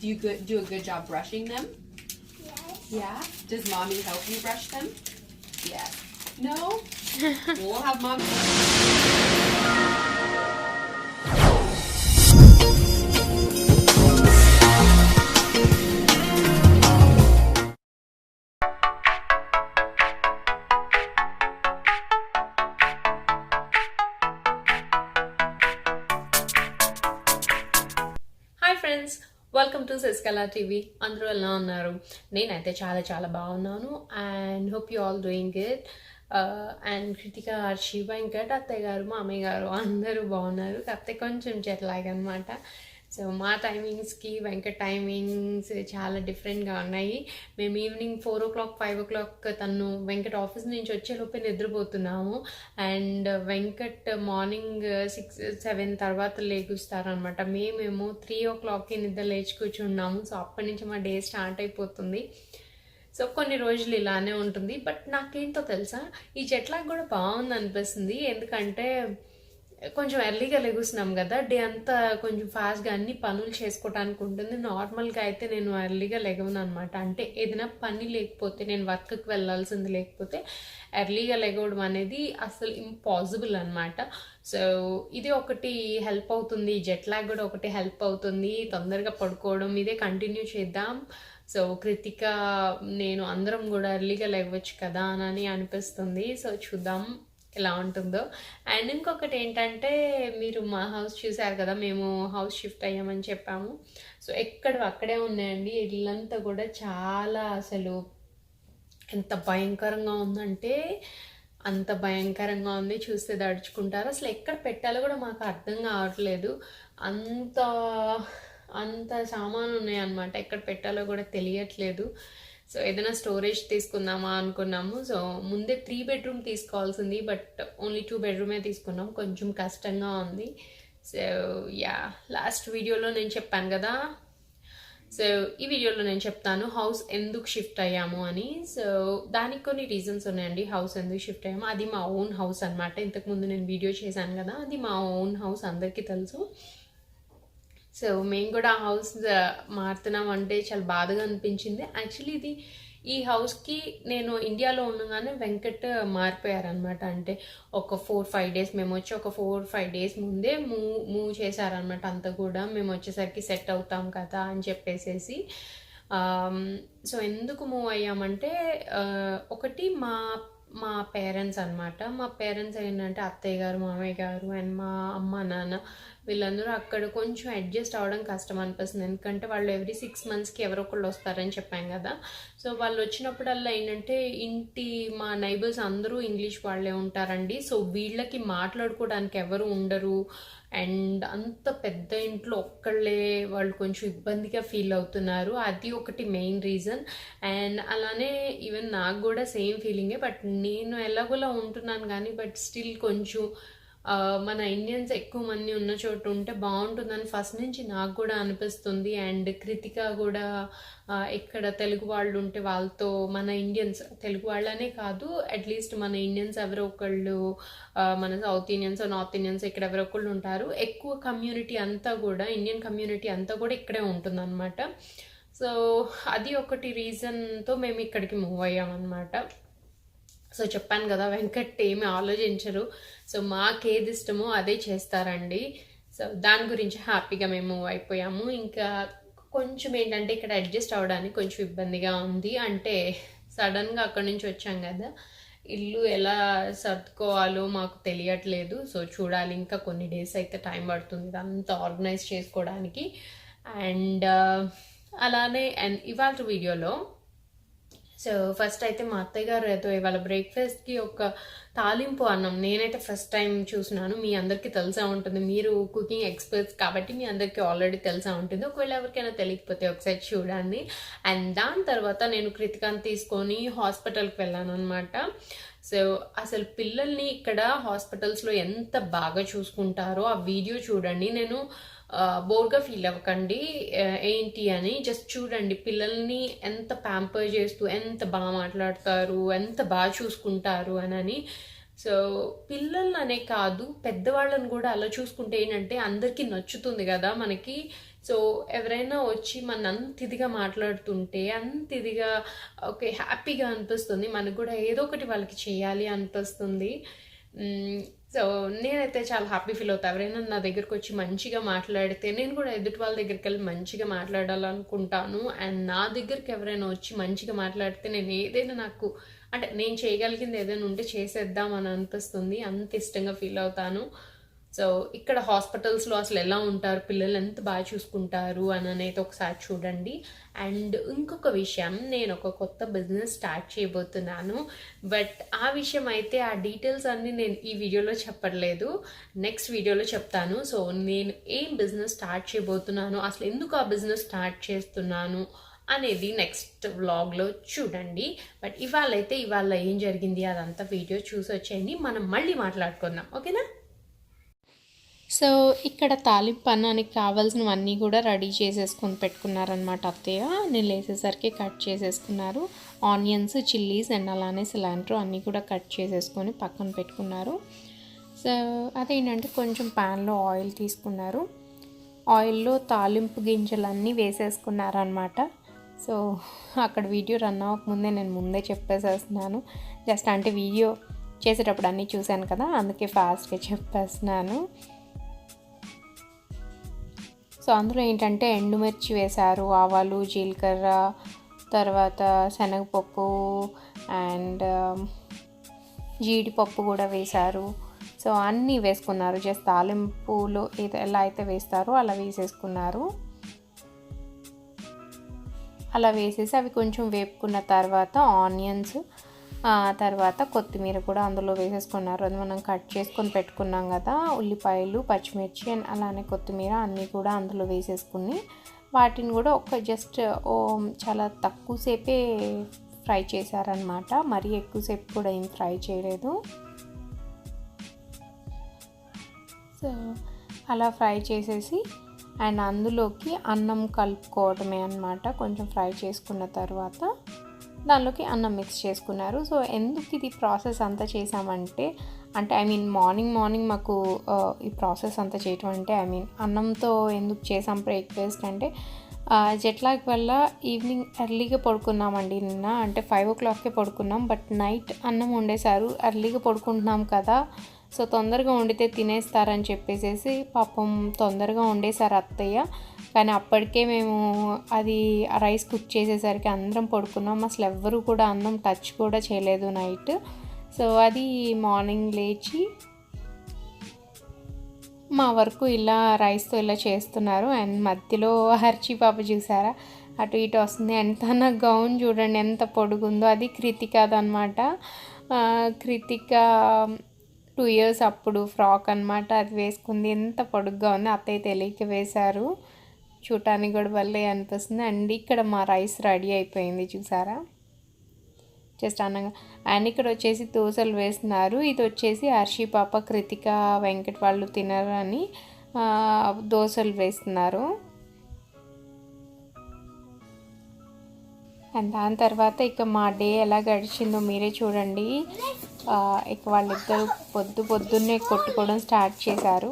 Do you good, do a good job brushing them? Yes. Yeah. Does mommy help you brush them? Yes. No? we'll have mommy. Kala TV అందరూ ఎలా ఉన్నారు? నేనైతే చాలా చాలా బాగున్నాను. And hope you all doing Git and Kritika Harshi Venkat అత్తయ్య గారు మామయ్య గారు అందరూ బాగున్నారు. కాకపోతే కొంచెం చెట్లాగనమాట సో మా టైమింగ్స్కి వెంకట్ టైమింగ్స్ చాలా డిఫరెంట్గా ఉన్నాయి. మేము evening four o'clock five o'clock తను వెంకట్ ఆఫీస్ నుంచి వచ్చేలోపే నిద్రపోతున్నాము. And Venkat morning six seven తర్వాత లేగుస్తారనమాట మేమేమో త్రీ ఓ క్లాక్కి నిద్ర లేచి కూర్చున్నాము. సో అప్పటి నుంచి మా డే స్టార్ట్ అయిపోతుంది. సో కొన్ని రోజులు ఇలానే ఉంటుంది. బట్ నాకేంటో తెలుసా? ఈ చెట్లాకి కూడా బాగుంది అనిపిస్తుంది ఎందుకంటే కొంచెం ఎర్లీగా లెగుస్తున్నాం కదా డే అంతా కొంచెం ఫాస్ట్గా అన్ని పనులు చేసుకోవడానికి ఉంటుంది. నార్మల్గా అయితే నేను ఎర్లీగా లెగవను అనమాట అంటే ఏదైనా పని లేకపోతే నేను వర్క్కి వెళ్ళాల్సింది లేకపోతే ఎర్లీగా లెగవడం అనేది అసలు ఇంపాసిబుల్ అనమాట సో ఇది ఒకటి హెల్ప్ అవుతుంది. జెట్ లాగ్ కూడా ఒకటి హెల్ప్ అవుతుంది. తొందరగా పడుకోవడం ఇదే కంటిన్యూ చేద్దాం. సో కృతిక నేను అందరం కూడా ఎర్లీగా లేవచ్చు కదా అని అనిపిస్తుంది. సో చూద్దాం. ఎలా ఉంటుందో. అండ్ ఇంకొకటి ఏంటంటే మీరు మా హౌస్ చూసారు కదా మేము హౌస్ షిఫ్ట్ అయ్యామని చెప్పాము. సో ఎక్కడ అక్కడే ఉన్నాయండి. ఇల్లంతా కూడా చాలా అసలు ఎంత భయంకరంగా ఉందంటే అంత భయంకరంగా ఉంది. చూస్తే దడుచుకుంటారు అసలు ఎక్కడ పెట్టాలో కూడా మాకు అర్థం కావట్లేదు. అంత అంత సామాను ఉన్నాయన్నమాట. ఎక్కడ పెట్టాలో కూడా తెలియట్లేదు. సో ఏదైనా స్టోరేజ్ తీసుకుందామా అనుకున్నాము. సో ముందే త్రీ బెడ్రూమ్ తీసుకోవాల్సింది బట్ ఓన్లీ టూ బెడ్రూమే తీసుకున్నాం. కొంచెం కష్టంగా ఉంది. సో యా లాస్ట్ వీడియోలో నేను చెప్పాను కదా. సో ఈ వీడియోలో నేను చెప్తాను హౌస్ ఎందుకు షిఫ్ట్ అయ్యాము అని. సో దానికి కొన్ని రీజన్స్ ఉన్నాయండి హౌస్ ఎందుకు షిఫ్ట్ అయ్యాము. అది మా ఓన్ హౌస్ అనమాట ఇంతకుముందు నేను వీడియో చేశాను కదా అది మా ఓన్ హౌస్ అందరికీ తెలుసు. సో మేము కూడా ఆ హౌస్ మారుతున్నాం అంటే చాలా బాధగా అనిపించింది. యాక్చువల్లీ ఇది ఈ హౌస్కి నేను ఇండియాలో ఉండగానే వెంకట్ మారిపోయారనమాట అంటే ఒక ఫోర్ ఫైవ్ డేస్ మేము వచ్చి ఒక ఫోర్ ఫైవ్ డేస్ ముందే మూవ్ మూవ్ చేశారనమాట అంతా కూడా. మేము వచ్చేసరికి సెట్ అవుతాం కదా అని చెప్పేసేసి. Um, సో ఎందుకు మూవ్ అయ్యామంటే ఒకటి మా మా పేరెంట్స్ అన్నమాట. మా పేరెంట్స్ ఏంటంటే అత్తయ్య గారు మామయ్య గారు అండ్ మా అమ్మ నాన్న వీళ్ళందరూ అక్కడ కొంచెం అడ్జస్ట్ అవ్వడం కష్టం అనిపిస్తుంది. ఎందుకంటే వాళ్ళు ఎవ్రీ సిక్స్ మంత్స్కి ఎవరో ఒకళ్ళు వస్తారని చెప్పాం కదా. సో వాళ్ళు వచ్చినప్పుడల్లా ఏంటంటే ఇంటి మా నైబర్స్ అందరూ ఇంగ్లీష్ వాళ్ళే ఉంటారండి. సో వీళ్ళకి మాట్లాడుకోవడానికి ఎవరు ఉండరు. అండ్ అంత పెద్ద ఇంట్లో ఒక్కళ్ళే వాళ్ళు కొంచెం ఇబ్బందిగా ఫీల్ అవుతున్నారు. అది ఒకటి మెయిన్ రీజన్. అండ్ అలానే ఈవెన్ నాకు కూడా సేమ్ ఫీలింగే. బట్ నేను ఎలాగోలా ఉంటున్నాను కానీ బట్ స్టిల్ కొంచెం మన ఇండియన్స్ ఎక్కువ మంది ఉన్న చోటు ఉంటే బాగుంటుందని ఫస్ట్ నుంచి నాకు కూడా అనిపిస్తుంది. అండ్ కృతిక కూడా ఇక్కడ తెలుగు వాళ్ళు ఉంటే వాళ్ళతో మన ఇండియన్స్ తెలుగు వాళ్ళనే కాదు అట్లీస్ట్ మన ఇండియన్స్ ఎవరో ఒకళ్ళు మన సౌత్ ఇండియన్స్ నార్త్ ఇండియన్స్ ఇక్కడ ఎవరో ఒకళ్ళు ఉంటారు. ఎక్కువ కమ్యూనిటీ అంతా కూడా ఇండియన్ కమ్యూనిటీ అంతా కూడా ఇక్కడే ఉంటుందన్నమాట. సో అది ఒకటి రీజన్తో మేము ఇక్కడికి మూవ్ అయ్యామన్నమాట. సో చెప్పాను కదా వెంకట్ ఏమి ఆలోచించరు. సో మాకేది ఇష్టమో అదే చేస్తారండి. సో దాని గురించి హ్యాపీగా మేము అయిపోయాము. ఇంకా కొంచెం ఏంటంటే ఇక్కడ అడ్జస్ట్ అవ్వడానికి కొంచెం ఇబ్బందిగా ఉంది. అంటే సడన్గా అక్కడి నుంచి వచ్చాం కదా ఇల్లు ఎలా సర్దుకోవాలో మాకు తెలియట్లేదు. సో చూడాలి ఇంకా కొన్ని డేస్ అయితే టైం పడుతుంది అంతా ఆర్గనైజ్ చేసుకోవడానికి. అండ్ అలానే అండ్ ఇవాళ వీడియోలో సో ఫస్ట్ అయితే మా అత్తయ్య గారు ఏదో ఇవాళ బ్రేక్ఫాస్ట్కి ఒక తాలింపు అన్నం నేనైతే ఫస్ట్ టైం చూసినాను. మీ అందరికీ తెలిసే ఉంటుంది. మీరు కుకింగ్ ఎక్స్పర్ట్స్ కాబట్టి మీ అందరికీ ఆల్రెడీ తెలిసే ఉంటుంది. ఒకవేళ ఎవరికైనా తెలియకపోతే ఒకసారి చూడండి. అండ్ దాని తర్వాత నేను కృతికాన్ని తీసుకొని హాస్పిటల్కి వెళ్ళాను అనమాట సో అసలు పిల్లల్ని ఇక్కడ హాస్పిటల్స్లో ఎంత బాగా చూసుకుంటారో ఆ వీడియో చూడండి. నేను బోర్గా ఫీల్ అవ్వకండి ఏంటి అని. జస్ట్ చూడండి పిల్లల్ని ఎంత ప్యాంపర్ చేస్తూ ఎంత బాగా మాట్లాడతారు ఎంత బాగా చూసుకుంటారు అని అని సో పిల్లలనే అనే కాదు పెద్దవాళ్ళని కూడా అలా చూసుకుంటే ఏంటంటే అందరికీ నచ్చుతుంది కదా మనకి. సో ఎవరైనా వచ్చి మన అంత ఇదిగా మాట్లాడుతుంటే అంత ఇదిగా ఓకే హ్యాపీగా అనిపిస్తుంది. మనకు కూడా ఏదో ఒకటి వాళ్ళకి చేయాలి అనిపిస్తుంది. సో నేనైతే చాలా హ్యాపీ ఫీల్ అవుతా. ఎవరైనా నా దగ్గరకు వచ్చి మంచిగా మాట్లాడితే నేను కూడా ఎదుటి వాళ్ళ దగ్గరికి వెళ్ళి మంచిగా మాట్లాడాలనుకుంటాను. అండ్ నా దగ్గరికి ఎవరైనా వచ్చి మంచిగా మాట్లాడితే నేను ఏదైనా నాకు అంటే నేను చేయగలిగింది ఏదైనా ఉంటే చేసేద్దాం అని అనిపిస్తుంది. అంత ఇష్టంగా ఫీల్ అవుతాను. సో ఇక్కడ హాస్పిటల్స్లో అసలు ఎలా ఉంటారు పిల్లలు ఎంత బాగా చూసుకుంటారు అని అనేది ఒకసారి చూడండి. అండ్ ఇంకొక విషయం నేను ఒక కొత్త బిజినెస్ స్టార్ట్ చేయబోతున్నాను. బట్ ఆ విషయం అయితే ఆ డీటెయిల్స్ అన్నీ నేను ఈ వీడియోలో చెప్పట్లేదు. నెక్స్ట్ వీడియోలో చెప్తాను. సో నేను ఏం బిజినెస్ స్టార్ట్ చేయబోతున్నాను అసలు ఎందుకు ఆ బిజినెస్ స్టార్ట్ చేస్తున్నాను అనేది నెక్స్ట్ వ్లాగ్లో చూడండి. బట్ ఇవాళ అయితే ఇవాళ ఏం జరిగింది అదంతా వీడియో చూసి వచ్చేయండి. మనం మళ్ళీ మాట్లాడుకుందాం. ఓకేనా? సో ఇక్కడ తాలింపు అన్నానికి కావాల్సినవన్నీ కూడా రెడీ చేసేసుకొని పెట్టుకున్నారనమాట అత్తయ్య. నేను లేసేసరికి కట్ చేసేసుకున్నారు. ఆనియన్స్ చిల్లీస్ అండ్ అలానే సిలాంట్రో అన్నీ కూడా కట్ చేసేసుకొని పక్కన పెట్టుకున్నారు. సో అదేంటంటే కొంచెం ప్యాన్లో ఆయిల్ తీసుకున్నారు. ఆయిల్లో తాలింపు గింజలన్నీ వేసేసుకున్నారనమాట సో అక్కడ వీడియో రన్ అవ్వకముందే నేను ముందే చెప్పేసేస్తున్నాను. జస్ట్ అంటే వీడియో చేసేటప్పుడు అన్నీ చూశాను కదా అందుకే ఫాస్ట్గా చెప్పేస్తున్నాను. సో అందులో ఏంటంటే ఎండుమిర్చి వేశారు ఆవాలు జీలకర్ర తర్వాత శనగపప్పు అండ్ um, జీడిపప్పు కూడా వేశారు. సో అన్నీ వేసుకున్నారు. జస్ట్ తాలింపులో ఏదో ఎలా అయితే వేస్తారో అలా వేసేసుకున్నారు. అలా వేసేసి అవి కొంచెం వేపుకున్న తర్వాత ఆనియన్స్ తర్వాత కొత్తిమీర కూడా అందులో వేసేసుకున్నారు. అది మనం కట్ చేసుకొని పెట్టుకున్నాం కదా ఉల్లిపాయలు పచ్చిమిర్చి అండ్ అలానే కొత్తిమీర అన్నీ కూడా అందులో వేసేసుకుని వాటిని కూడా ఒక జస్ట్ ఓ చాలా తక్కువ సేపే ఫ్రై చేశారనమాట మరీ ఎక్కువసేపు కూడా ఏం ఫ్రై చేయలేదు. సో అలా ఫ్రై చేసేసి అండ్ అందులోకి అన్నం కలుపుకోవడమే అనమాట కొంచెం ఫ్రై చేసుకున్న తర్వాత దానిలోకి అన్నం మిక్స్ చేసుకున్నారు. సో ఎందుకు ఇది ప్రాసెస్ అంతా చేసామంటే అంటే ఐ మీన్ మార్నింగ్ మార్నింగ్ మాకు ఈ ప్రాసెస్ అంతా చేయటం అంటే ఐ మీన్ అన్నంతో ఎందుకు చేసాం బ్రేక్ఫాస్ట్ అంటే జెట్లాగ్ వల్ల ఈవినింగ్ ఎర్లీగా పడుకున్నామండి నిన్న. అంటే ఫైవ్ ఓ క్లాక్కే పడుకున్నాం బట్ నైట్ అన్నం వండేశారు. ఎర్లీగా పడుకుంటున్నాం కదా. సో తొందరగా వండితే తినేస్తారని చెప్పేసేసి పాపం తొందరగా వండేశారు అత్తయ్య. కానీ అప్పటికే మేము అది ఆ రైస్ కుక్ చేసేసరికి అందరం పడుకున్నాం. అసలు ఎవ్వరూ కూడా అన్నం టచ్ కూడా చేయలేదు నైట్. సో అది మార్నింగ్ లేచి మా వరకు ఇలా రైస్తో ఇలా చేస్తున్నారు. అండ్ మధ్యలో హర్చి పాప చూసారా? అటు ఇటు వస్తుంది. అండ్ తన గౌన్ చూడండి ఎంత పొడుగుందో. అది కృతికాదనమాట కృతిక టూ ఇయర్స్ అప్పుడు ఫ్రాక్ అన్నమాట. అది వేసుకుంది. ఎంత పొడుగ్గా ఉంది అత్తయ్య తెలియక వేశారు. చూడటానికి కూడా భలే అనిపిస్తుంది. అండ్ ఇక్కడ మా రైస్ రెడీ అయిపోయింది చూసారా? జస్ట్ అన్నగా. అండ్ ఇక్కడ వచ్చేసి దోశలు వేస్తున్నారు. ఇది వచ్చేసి హర్షి పాప కృతిక వెంకట్ వాళ్ళు తినరని దోశలు వేస్తున్నారు. అండ్ దాని తర్వాత ఇక మా డే ఎలా గడిచిందో మీరే చూడండి. ఇక వాళ్ళిద్దరు పొద్దు పొద్దున్నే కొట్టుకోవడం స్టార్ట్ చేశారు.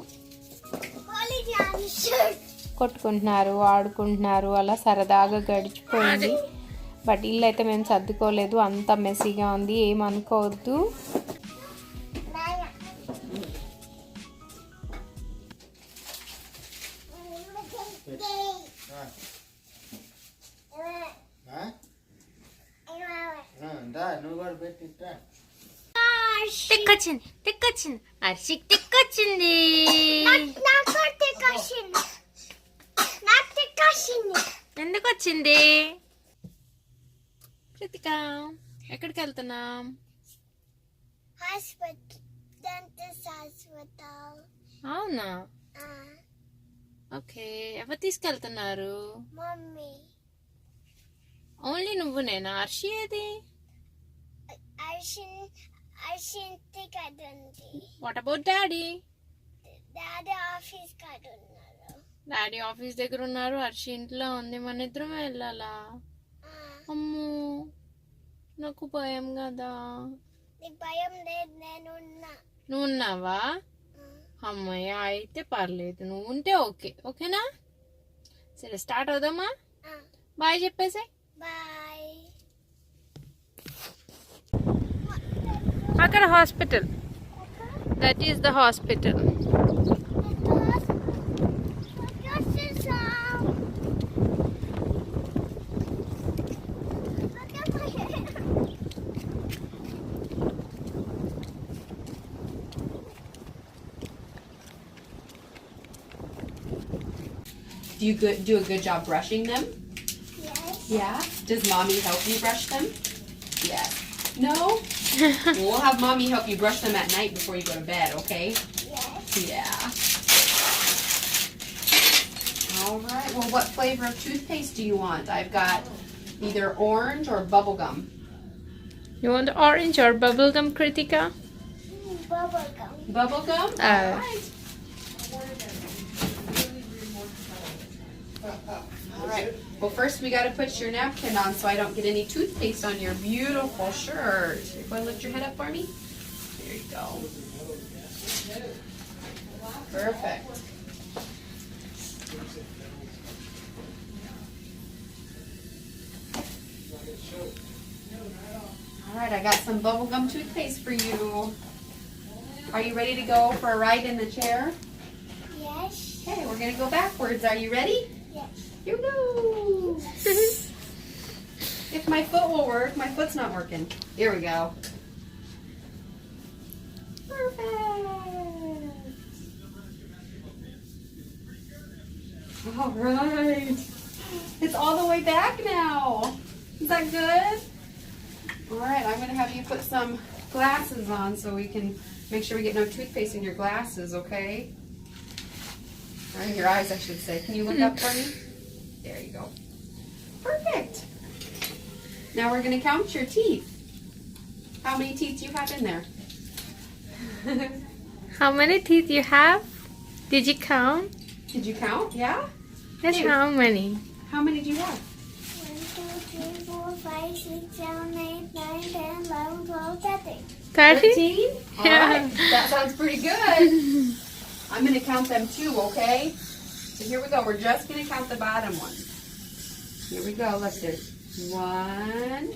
కొట్టుకుంటున్నారు ఆడుకుంటున్నారు అలా సరదాగా గడిచిపోయింది. బట్ ఇల్లు అయితే మేము సర్దుకోలేదు. అంత మెస్సీగా ఉంది. ఏమనుకోవద్దు తిక్కొచ్చింది తిక్కొచ్చింది. హర్షిక్ తిక్కొచ్చింది. తిక్కొచ్చింది ఎందుకు వచ్చింది కృతిక ఎక్కడికి వెళ్తున్నాం? Hospital dentist hospital. అవునా? ఓకే ఎవరు తీసుకెళ్తున్నారు? మమ్మీ. ఓన్లీ నువ్వు నేనా హర్షి ఏది? What about daddy? Daddy office ఉన్నారు డాడీ ఆఫీస్ దగ్గర ఉన్నారు. హర్షి ఇంట్లో ఉంది. మన ఇద్దరం వెళ్ళాలా? అమ్మో నాకు భయం కదా. భయం లేదు నేను నువ్వు ఉన్నావా? ఆ, అమ్మయ్య అయితే పర్లేదు. నువ్వు ఉంటే ఓకే. ఓకేనా? సరే స్టార్ట్ అవుదామా? బాయ్ చెప్పేసి. బాయ్. అక్కడ hospital. That is the hospital Do you good, do a good job brushing them? Yes. Yeah. Does mommy help you brush them? Yes. No? we'll have mommy help you brush them at night before you go to bed, okay? Yes. Yeah. All right. Well, what flavor of toothpaste do you want? I've got either orange or bubble gum. You want orange or bubble gum, Kritika? Bubble gum. Bubble gum? Uh. All right. All right. Well, first we got to put your napkin on so I don't get any toothpaste on your beautiful shirt. You want to lift your head up for me? There you go. Perfect. All right, I got some bubblegum toothpaste for you. Are you ready to go for a ride in the chair? Yes. Okay, we're gonna go backwards. Are you ready? We go. if my foot will work, my foot's not working. Here we go. Perfect. All right. It's all the way back now. Is that good? All right, I'm gonna have you put some glasses on so we can make sure we get no toothpaste in your glasses, okay? Or in your eyes, I should say. Can you look up for me? There you go. Perfect. Now we're gonna count your teeth. How many teeth do you have in there? How many teeth you have? Did you count? Did you count? Yeah? That's how many? How many do you have? One, two, three, four, five, six, seven, eight, nine, ten, eleven, twelve, thirteen. Thirty? 13? All Yeah. right. That sounds pretty good. I'm going to count them too, okay? So here we go. We're just going to count the bottom ones. Here we go. Let's do. One,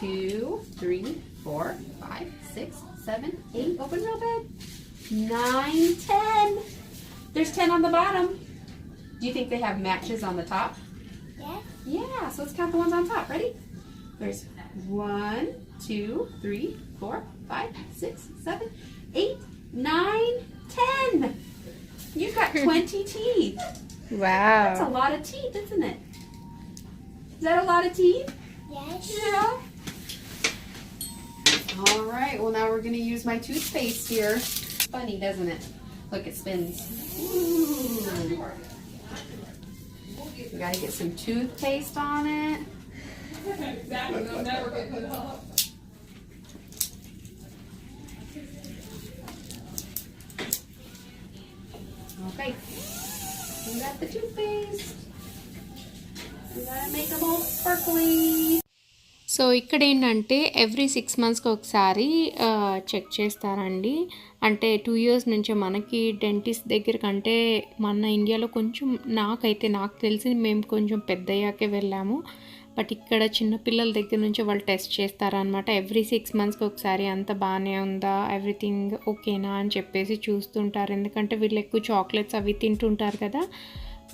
two, three, four, five, six, seven, eight. Open real big. Nine, ten. There's ten on the bottom. Do you think they have matches on the top? Yes. Yeah, so let's count the ones on top. Ready? There's one, two, three, four, five, six, seven, eight, nine, ten. You've got 20 teeth. Wow. That's a lot of teeth, isn't it? Is that a lot of teeth? Yes. Yeah. All right, well, now we're going to use my toothpaste here. Funny, doesn't it? Look, it spins. Ooh. We got to get some toothpaste on it. So ఇక్కడ ఏంటంటే every six మంత్స్కి ఒకసారి check చేస్తారండి. అంటే two years నుంచి మనకి dentist దగ్గర కంటే మన ఇండియాలో కొంచెం నాకైతే నాకు తెలిసి మేము కొంచెం పెద్దయ్యాకే వెళ్ళాము. బట్ ఇక్కడ చిన్నపిల్లల దగ్గర నుంచి వాళ్ళు టెస్ట్ చేస్తారనమాట ఎవ్రీ సిక్స్ మంత్స్కి ఒకసారి అంత బాగానే ఉందా ఎవ్రీథింగ్ ఓకేనా అని చెప్పేసి చూస్తుంటారు. ఎందుకంటే వీళ్ళు ఎక్కువ చాక్లెట్స్ అవి తింటుంటారు కదా.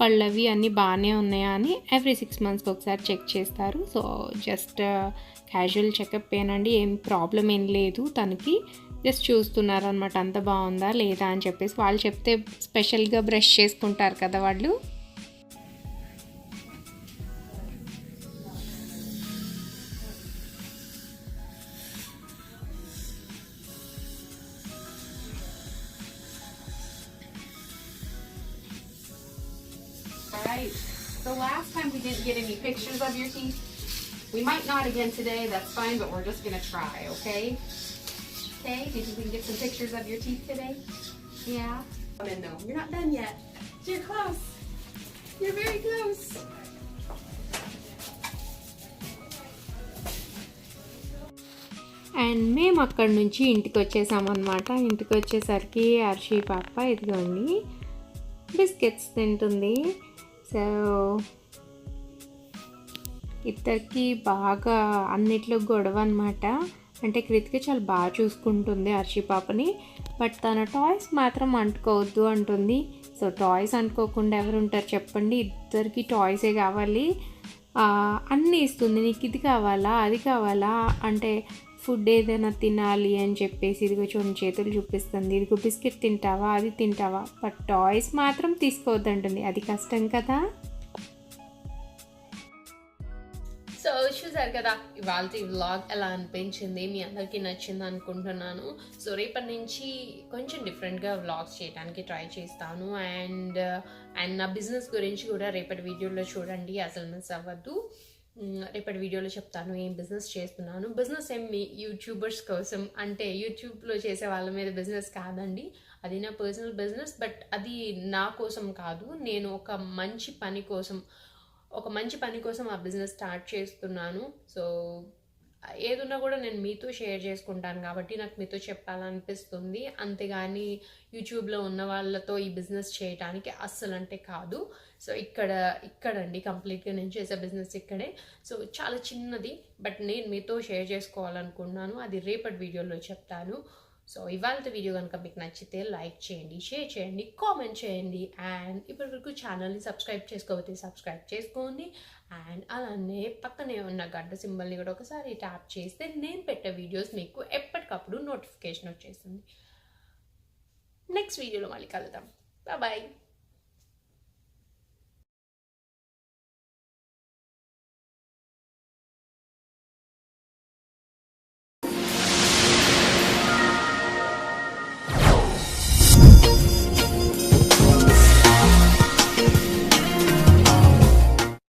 పళ్ళవి అన్నీ బాగానే ఉన్నాయా అని ఎవ్రీ సిక్స్ మంత్స్కి ఒకసారి చెక్ చేస్తారు. సో జస్ట్ క్యాజువల్ చెకప్ ఏనండి ఏం ప్రాబ్లం ఏం లేదు తనకి. జస్ట్ చూస్తున్నారు అనమాట అంత బాగుందా లేదా అని చెప్పేసి. వాళ్ళు చెప్తే స్పెషల్గా బ్రష్ చేసుకుంటారు కదా వాళ్ళు. last time we didn't get any pictures of your teeth. We might not again today, that's fine, but we're just gonna try, okay? Okay, do you think we can get some pictures of your teeth today? Yeah? Come in though, you're not done yet. You're close. You're very close. And మేము అక్కడి నుంచి ఇంటికి వచ్చేసామన్నమాట ఇంటికి వచ్చేసరికి అర్షి పాప ఇదిగోండి biscuits తింటుంది so ఇద్దరికి బాగా అన్నిట్లో గొడవ అనమాట అంటే కృతిక చాలా బాగా చూసుకుంటుంది హర్షి పాపని. బట్ తన టాయ్స్ మాత్రం అంటుకోవద్దు అంటుంది. సో టాయ్స్ అంటుకోకుండా ఎవరు ఉంటారు చెప్పండి. ఇద్దరికి టాయ్సే కావాలి. అన్నీ ఇస్తుంది. నీకు ఇది కావాలా? అది కావాలా? అంటే ఫుడ్ ఏదైనా తినాలి అని చెప్పేసి ఇదిగో చూడండి చేతులు చూపిస్తుంది. ఇదిగో బిస్కెట్ తింటావా? అది తింటావా? బట్ టాయ్స్ మాత్రం తీసుకోవద్దంటుంది. అది కష్టం కదా? సో చూసారు కదా ఇవాళ వ్లాగ్ ఎలా అనిపించింది? మీ అందరికీ నచ్చింది అనుకుంటున్నాను. సో రేపటి నుంచి కొంచెం డిఫరెంట్గా వ్లాగ్స్ చేయడానికి ట్రై చేస్తాను. అండ్ అండ్ uh, నా బిజినెస్ గురించి కూడా రేపటి వీడియోలో చూడండి. అసలు మిస్ అవ్వద్దు. రేపటి వీడియోలో చెప్తాను ఏం బిజినెస్ చేస్తున్నాను. బిజినెస్ ఏం మీ యూట్యూబర్స్ కోసం అంటే యూట్యూబ్లో చేసే వాళ్ళ మీద బిజినెస్ కాదండి. అది నా పర్సనల్ బిజినెస్ బట్ అది నా కోసం కాదు. నేను ఒక మంచి పని కోసం ఒక మంచి పని కోసం ఆ బిజినెస్ స్టార్ట్ చేస్తున్నాను. సో ఏదున్నా కూడా నేను మీతో షేర్ చేసుకుంటాను కాబట్టి నాకు మీతో చెప్పాలనిపిస్తుంది. అంతేగాని యూట్యూబ్లో ఉన్న వాళ్ళతో ఈ బిజినెస్ చేయడానికి అస్సలు అంటే కాదు. సో ఇక్కడ ఇక్కడండి కంప్లీట్గా నేను చేసే బిజినెస్ ఇక్కడే. సో చాలా చిన్నది బట్ నేను మీతో షేర్ చేసుకోవాలనుకున్నాను అది రేపటి వీడియోలో చెప్తాను. సో ఇవాళ వీడియో కనుక మీకు నచ్చితే లైక్ చేయండి షేర్ చేయండి కామెంట్ చేయండి. అండ్ ఇప్పటివరకు ఛానల్ని సబ్స్క్రైబ్ చేసుకోకపోతే సబ్స్క్రైబ్ చేసుకోండి. అండ్ అలానే పక్కనే ఉన్న గడ్డ సింబల్ని కూడా ఒకసారి ట్యాప్ చేస్తే నేను పెట్టే వీడియోస్ మీకు ఎప్పటికప్పుడు నోటిఫికేషన్ వచ్చేస్తుంది. నెక్స్ట్ వీడియోలో మళ్ళీ కలుద్దాం. బాయ్.